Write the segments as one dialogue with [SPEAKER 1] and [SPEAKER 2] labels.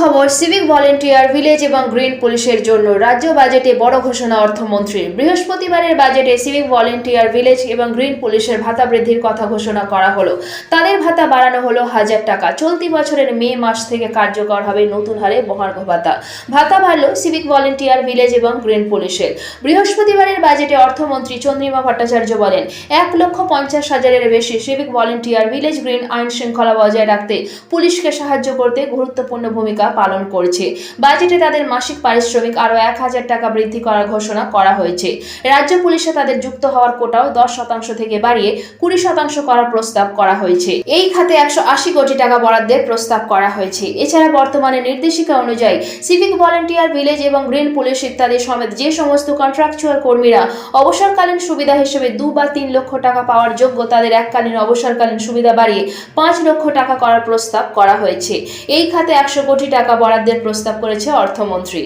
[SPEAKER 1] সুখবর civic volunteer village এবং green পুলিশের জন্য রাজ্য বাজেটে বড় ঘোষণা অর্থমন্ত্রীর। বৃহস্পতিবারের বাজেটে সিভিক ভলেন্টিয়ার ভিলেজ এবং গ্রিন পুলিশের ভাতা বৃদ্ধির কথা ঘোষণা করা হলো। তাদের ভাতা বাড়ানো হলো হাজার টাকা। চলতি বছরের মে মাস থেকে কার্যকর হবে নতুন হারে মহার্ঘ ভাতা। ভাতা বাড়ল সিভিক ভলেন্টিয়ার ভিলেজ এবং গ্রিন পুলিশের বৃহস্পতিবারের বাজেটে অর্থমন্ত্রী চন্দ্রিমা ভট্টাচার্য বলেন, এক লক্ষ পঞ্চাশ হাজারের বেশি সিভিক ভলেন্টিয়ার ভিলেজ গ্রিন আইন শৃঙ্খলা বজায় রাখতে পুলিশকে সাহায্য করতে গুরুত্বপূর্ণ ভূমিকা পালন করছে। বাজেটে তাদের মাসিক পারিশ্রমিক আরও এক হাজার টাকা বৃদ্ধি করার ঘোষণা করা হয়েছে। রাজ্য পুলিশে তাদের যুক্ত হওয়ার কোটাও দশ শতাংশ থেকে বাড়িয়ে কুড়ি শতাংশ করার প্রস্তাব করা হয়েছে। এই খাতে একশো আশি কোটি টাকা বরাদ্দের প্রস্তাব করা হয়েছে। এছাড়া বর্তমানে নির্দেশিকা অনুযায়ী সিভিক ভলেন্টিয়ার, ভিলেজ এবং গ্রিন পুলিশ ইত্যাদি সমেত যে সমস্ত কন্ট্রাকচুয়াল কর্মীরা অবসরকালীন সুবিধা হিসেবে দু বা তিন লক্ষ টাকা পাওয়ার যোগ্য তাদের এককালীন অবসরকালীন সুবিধা বাড়িয়ে পাঁচ লক্ষ টাকা করার প্রস্তাব করা হয়েছে। এই খাতে একশো কোটি টাকা বরাদ্দের প্রস্তাব করেছে অর্থমন্ত্রী।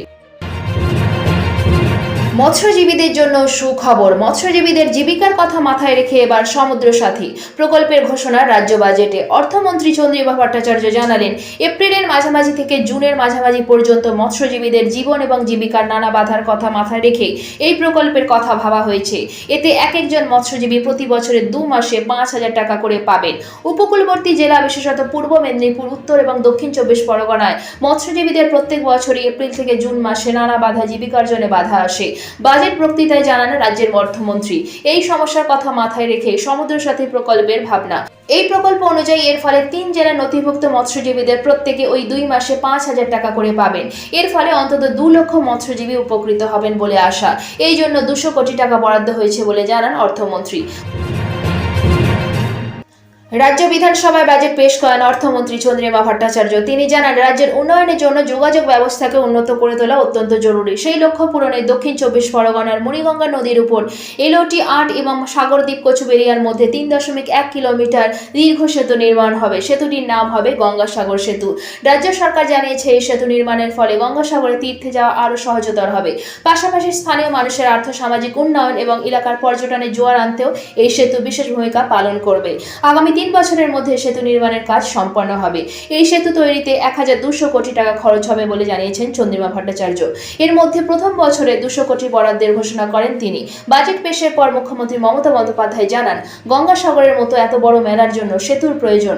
[SPEAKER 1] মৎস্যজীবীদের জন্য সুখবর। মৎস্যজীবীদের জীবিকার কথা মাথায় রেখে এবার সমুদ্র সাথী। প্রকল্পের ঘোষণা রাজ্য বাজেটে। অর্থমন্ত্রী চন্দ্রিমা ভট্টাচার্য জানালেন, এপ্রিলের মাঝামাঝি থেকে জুনের মাঝামাঝি পর্যন্ত মৎস্যজীবীদের জীবন এবং জীবিকার নানা বাধার কথা মাথায় রেখে এই প্রকল্পের কথা ভাবা হয়েছে। এতে এক একজন মৎস্যজীবী প্রতি বছরে দু মাসে পাঁচ হাজার টাকা করে পাবেন। উপকূলবর্তী জেলা, বিশেষত পূর্ব মেদিনীপুর, উত্তর এবং দক্ষিণ চব্বিশ পরগনায় মৎস্যজীবীদের প্রত্যেক বছরই এপ্রিল থেকে জুন মাসে নানা বাধা জীবিকার্জনে বাধা আসে। বাজেট বক্তৃতায় জানান রাজ্যের অর্থমন্ত্রী। এই সমস্যার কথা মাথায় রেখে সমুদ্র সাথী প্রকল্পের ভাবনা। এই প্রকল্প অনুযায়ী এর ফলে তিন জেলার নথিভুক্ত মৎস্যজীবীদের প্রত্যেকে ওই দুই মাসে পাঁচ হাজার টাকা করে পাবেন। এর ফলে অন্তত দু লক্ষ মৎস্যজীবী উপকৃত হবেন বলে আশা। এই জন্য দুশো কোটি টাকা বরাদ্দ হয়েছে বলে জানান অর্থমন্ত্রী। রাজ্য বিধানসভায় বাজেট পেশ করেন অর্থমন্ত্রী চন্দ্রিমা ভট্টাচার্য। তিনি জানান, রাজ্যের উন্নয়নের জন্য যোগাযোগ ব্যবস্থাকে উন্নত করে তোলা অত্যন্ত জরুরি। সেই লক্ষ্য পূরণে দক্ষিণ চব্বিশ পরগনার মুড়িগঙ্গা নদীর উপর এলওটি আট এবং সাগরদ্বীপ কচুবেরিয়ার মধ্যে তিন দশমিক এক কিলোমিটার দীর্ঘ সেতু নির্মাণ হবে। সেতুটির নাম হবে গঙ্গাসাগর সেতু। রাজ্য সরকার জানিয়েছে, এই সেতু নির্মাণের ফলে গঙ্গাসাগরে তীর্থে যাওয়া আরও সহজতর হবে। পাশাপাশি স্থানীয় মানুষের আর্থ সামাজিক উন্নয়ন এবং এলাকার পর্যটনে জোয়ার আনতেও এই সেতু বিশেষ ভূমিকা পালন করবে। আগামী তিন বছরের মধ্যে সেতু নির্মাণের কাজ সম্পন্ন হবে। এই সেতু তৈরিতে এক হাজার দুশো কোটি টাকা খরচ হবে বলে জানিয়েছেন চন্দ্রিমা ভট্টাচার্য। এর মধ্যে প্রথম বছরে দুশো কোটি বরাদ্দের ঘোষণা করেন তিনি। বাজেট পেশের পর মুখ্যমন্ত্রী মমতা বন্দ্যোপাধ্যায় জানান, গঙ্গাসাগরের মতো এত বড় মেলার জন্য সেতুর প্রয়োজন।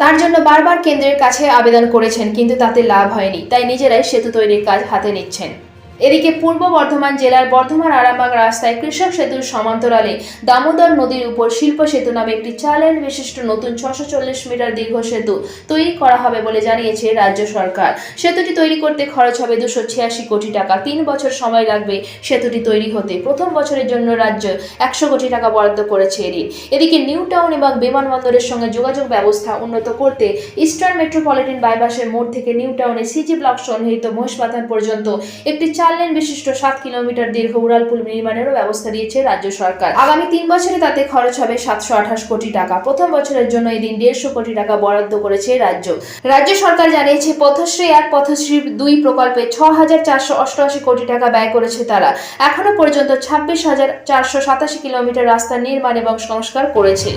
[SPEAKER 1] তার জন্য বারবার কেন্দ্রের কাছে আবেদন করেছেন, কিন্তু তাতে লাভ হয়নি। তাই নিজেরাই সেতু তৈরির কাজ হাতে নিচ্ছেন। এদিকে পূর্ব বর্ধমান জেলার বর্ধমান আরামবাগ রাস্তায় কৃষক সেতুর সমান্তরালে দামোদর নদীর উপর শিল্প সেতু নামে একটি চালের বিশিষ্ট নতুন ছশো চল্লিশ মিটার দীর্ঘ সেতু তৈরি করা হবে বলে জানিয়েছে রাজ্য সরকার। সেতুটি তৈরি করতে খরচ হবে দুশো ছিয়াশি কোটি টাকা। তিন বছর সময় লাগবে সেতুটি তৈরি হতে। প্রথম বছরের জন্য রাজ্য একশো কোটি টাকা বরাদ্দ করেছে এরই এদিকে নিউ টাউন এবং বিমানবন্দরের সঙ্গে যোগাযোগ ব্যবস্থা উন্নত করতে ইস্টার্ন মেট্রোপলিটন বাইপাসের মোড় থেকে নিউ টাউনে সিজি ব্লক সন্নিহিত মহিষবাথান পর্যন্ত একটি চার লেন বিশিষ্ট সাত কিলোমিটার দীর্ঘ উড়ালপুল নির্মাণেরও ব্যবস্থা দিয়েছে রাজ্য সরকার। আগামী তিন বছরে তাতে খরচ হবে সাতশো আঠাশ কোটি টাকা। প্রথম বছরের জন্য এদিন দেড়শো কোটি টাকা বরাদ্দ করেছে রাজ্য। রাজ্য সরকার জানিয়েছে, পথশ্রী এক পথশ্রী দুই প্রকল্পে ছ হাজার চারশো অষ্টআশি কোটি টাকা ব্যয় করেছে তারা। এখনও পর্যন্ত ছাব্বিশ হাজার চারশো সাতাশি কিলোমিটার রাস্তা নির্মাণ এবং সংস্কার করেছে।